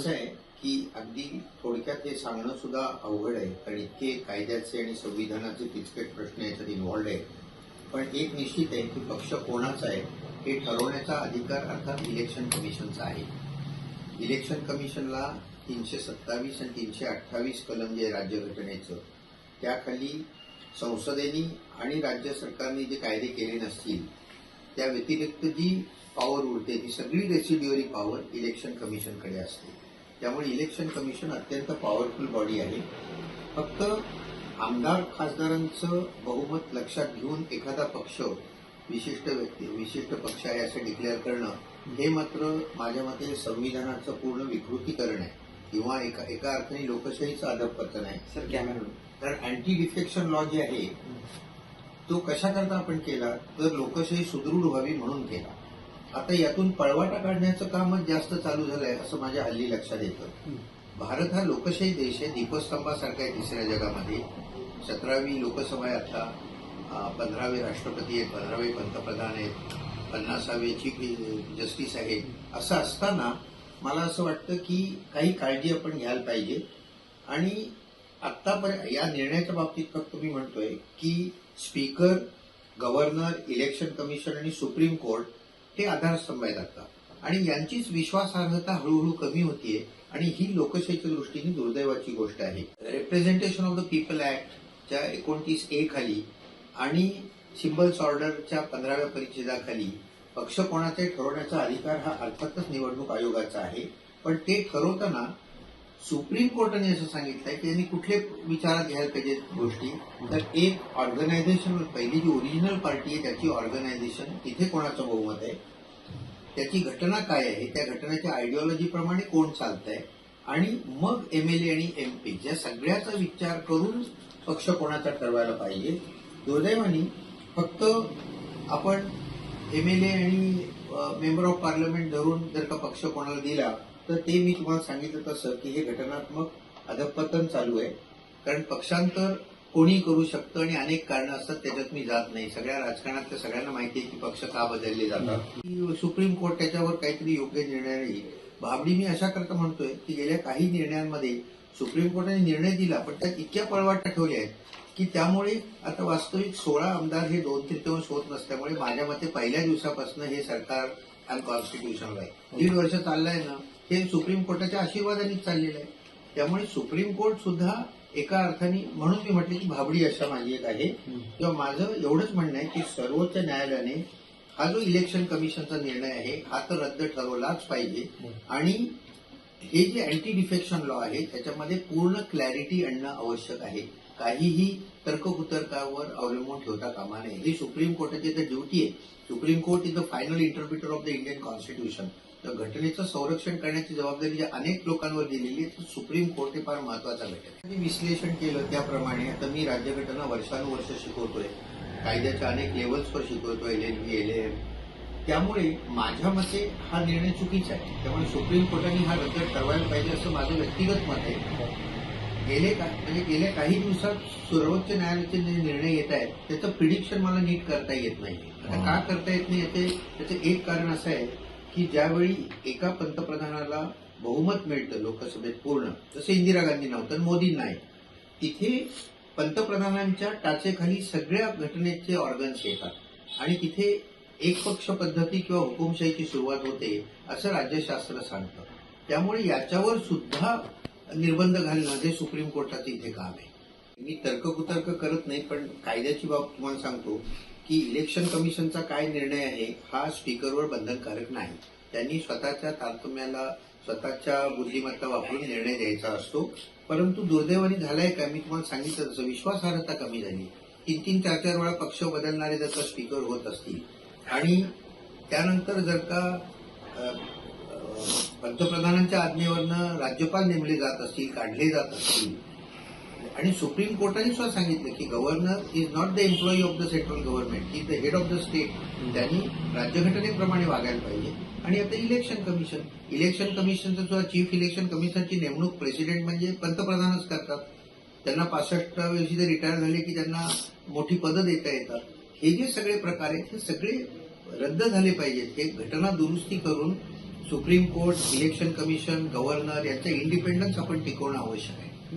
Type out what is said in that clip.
कसं आहे की अगदी थोडक्यात हे सांगणं सुद्धा अवघड आहे. कारण इतके कायद्याचे आणि संविधानाचे तिचकेट प्रश्न याच्यात इन्व्हॉल्ड आहे पण एक निश्चित आहे की पक्ष कोणाचा आहे हे ठरवण्याचा अधिकार अर्थात इलेक्शन कमिशनचा आहे. इलेक्शन कमिशनला तीनशे सत्तावीस आणि तीनशे अठ्ठावीस कलम जे राज्यघटनेचं त्याखाली संसदेनी आणि राज्य सरकारने जे कायदे केले नसतील त्या व्यतिरिक्त जी पॉवर उरते ती सगळी रेसिड्युअरी पॉवर इलेक्शन कमिशनकडे असते. त्यामुळे इलेक्शन कमिशन अत्यंत पॉवरफुल बॉडी आहे. फक्त आमदार खासदारांचं बहुमत लक्षात घेऊन एखादा पक्ष विशिष्ट व्यक्ती विशिष्ट पक्ष आहे असं डिक्लेअर करणं हे मात्र माझ्या मते संविधानाचं पूर्ण विकृतीकरण आहे. किंवा एका एका अर्थाने लोकशाहीचं अधपतन आहे. सर कॅमेरा कारण अँटी डिफेक्शन लॉ जे आहे तो कशाकरता आपण केला? तर लोकशाही सुदृढ व्हावी म्हणून केला. आता यातून पळवाटा काढण्याचं कामच जास्त चालू झालंय असं माझ्या हल्ली लक्षात येतं. भारत हा लोकशाही देश आहे दीपस्तंभासारखा आहे तिसऱ्या जगामध्ये. सतरावी लोकसभा आहे आता. पंधरावे राष्ट्रपती आहेत पंधरावे पंतप्रधान आहेत पन्नासावे चीफ जस्टिस आहेत असं असताना मला असं वाटतं की काही काळजी आपण घ्यायला पाहिजे. आणि आत्तापर्यंत या निर्णयाच्या बाबतीत फक्त मी म्हणतोय की स्पीकर गव्हर्नर इलेक्शन कमिशन आणि सुप्रीम कोर्ट ते आधारस्तंभ आहेत आता. आणि यांचीच विश्वासार्हता हळूहळू कमी होतीये आणि ही लोकशाहीच्या दृष्टीने दुर्दैवाची गोष्ट आहे. रिप्रेझेंटेशन ऑफ द पीपल ऍक्टच्या एकोणतीस ए खाली आणि सिम्बल्स ऑर्डरच्या पंधराव्या परिच्छेदाखाली पक्ष कोणाचे ठरवण्याचा अधिकार हा अर्थातच निवडणूक आयोगाचा आहे. पण ते ठरवताना सुप्रीम कोर्टाने असं सांगितलंय की त्यांनी कुठले विचारात घ्यायला पाहिजेत गोष्टी? तर एक ऑर्गनायझेशन पहिली जी ओरिजिनल पार्टी आहे त्याची ऑर्गनायझेशन तिथे कोणाचं बहुमत आहे? त्याची घटना काय आहे? त्या घटनेच्या आयडिओलॉजी प्रमाणे कोण चालतंय? आणि मग एमएलए आणि एमपी या सगळ्याचा विचार करून पक्ष कोणाचा ठरवायला पाहिजे? दुर्दैवानी फक्त आपण एमएलए आणि मेंबर ऑफ पार्लमेंट धरून जर का पक्ष कोणाला दिला तर ते मी तुम्हाला सांगितलं तसं की हे घटनात्मक अधपतन चालू आहे. कारण पक्षांतर कोणी करू शकतं आणि अनेक कारणं असतात त्याच्यात मी जात नाही. सगळ्या राजकारणात सगळ्यांना माहिती आहे की पक्ष का बदलले जातात. सुप्रीम कोर्ट त्याच्यावर काहीतरी योग्य निर्णय नाही. भाबडी मी अशा करता म्हणतोय की गेल्या काही निर्णयांमध्ये सुप्रीम कोर्टाने निर्णय दिला पण त्यात इतक्या पळवाटा ठेवल्या आहेत की त्यामुळे आता वास्तविक सोळा आमदार हे दोन तृतीयांश होत नसल्यामुळे माझ्या मते पहिल्या दिवसापासून हे सरकार अनकॉन्स्टिट्युशनल आहे. दीड वर्ष चाललंय ना. हे सुप्रीम कोर्टाच्या आशीर्वादानेच चाललेलं आहे. त्यामुळे सुप्रीम कोर्ट सुद्धा एका अर्थाने म्हणून मी म्हटले की भाबडी अशा माझी एक आहे. किंवा माझं एवढंच म्हणणं आहे की सर्वोच्च न्यायालयाने हा जो इलेक्शन कमिशनचा निर्णय आहे हा तर रद्द ठरवलाच पाहिजे. आणि हे जे अँटी डिफेक्शन लॉ आहे त्याच्यामध्ये पूर्ण क्लॅरिटी आणणं आवश्यक आहे. काहीही तर्ककुतर्कावर अवलंबून ठेवता कामा नये. ही सुप्रीम कोर्टाची तर ड्युटी आहे. Supreme court is the final interpreter of the Indian constitution तर घटनेचं संरक्षण करण्याची जबाबदारी जी अनेक लोकांवर दिलेली आहे तर सुप्रीम कोर्ट हे फार महत्त्वाचा घटक. मी विश्लेषण केलं त्याप्रमाणे आता मी राज्यघटना वर्षानुवर्ष शिकवतोय. कायद्याच्या अनेक लेवल्सवर शिकवतोय L L B L M त्यामुळे माझ्या मते हा निर्णय चुकीचा आहे. त्यामुळे सुप्रीम कोर्टाने हा रद्द ठरवायला पाहिजे असं माझं व्यक्तिगत मत आहे. गेले का म्हणजे गेल्या काही दिवसात सर्वोच्च न्यायालयाचे जे निर्णय येत आहेत त्याचं प्रिडिक्शन मला नीट करता येत नाही आता का करता येत नाही याचे त्याचं एक कारण असं आहे की ज्यावेळी एका पंतप्रधानाला बहुमत मिळतं लोकसभेत पूर्ण तसं इंदिरा गांधी नव्हतं मोदींना आहे तिथे पंतप्रधानांच्या टाचेखाली सगळ्या घटनेचे ऑर्गन्स येतात. आणि तिथे एक पक्ष पद्धती किंवा हुकुमशाहीची सुरुवात होते असं राज्यशास्त्र सांगतं. त्यामुळे याच्यावर सुद्धा निर्बंध घालणं हे सुप्रीम कोर्टाचं इथे काम आहे. मी तर्ककुतर्क करत नाही पण कायद्याची बाब तुम्हाला सांगतो. की इलेक्शन कमिशनचा काय निर्णय आहे हा स्पीकरवर बंधनकारक नाही. त्यांनी स्वतःच्या तारतम्याला स्वतःच्या बुद्धिमत्ता वापरून निर्णय द्यायचा असतो. परंतु दुर्दैवाने झालाय का? मी तुम्हाला सांगितलं तसं. विश्वासार्हता कमी झाली. तीन तीन चार चार वेळा पक्ष बदलणारे जर का स्पीकर होत असतील आणि त्यानंतर जर का पंतप्रधानांच्या आज्ञेवरनं राज्यपाल नेमले जात असतील काढले जात असतील आणि सुप्रीम कोर्टाने सुद्धा सांगितलं की governor is not the employee of the central government is the head of the state त्यांनी राज्यघटनेप्रमाणे वागायला पाहिजे. आणि आता इलेक्शन कमिशन इलेक्शन कमिशनचं सुद्धा चीफ इलेक्शन कमिशनची नेमणूक प्रेसिडेंट म्हणजे पंतप्रधानच करतात. त्यांना पासष्ट वर्षी ते रिटायर झाले की त्यांना मोठी पदं देता येतात. हे जे सगळे प्रकार आहेत हे सगळे रद्द झाले पाहिजेत. हे घटना दुरुस्ती करून supreme court election commission governor यांचा इंडिपेंडन्स आपण टिकवणं आवश्यक आहे.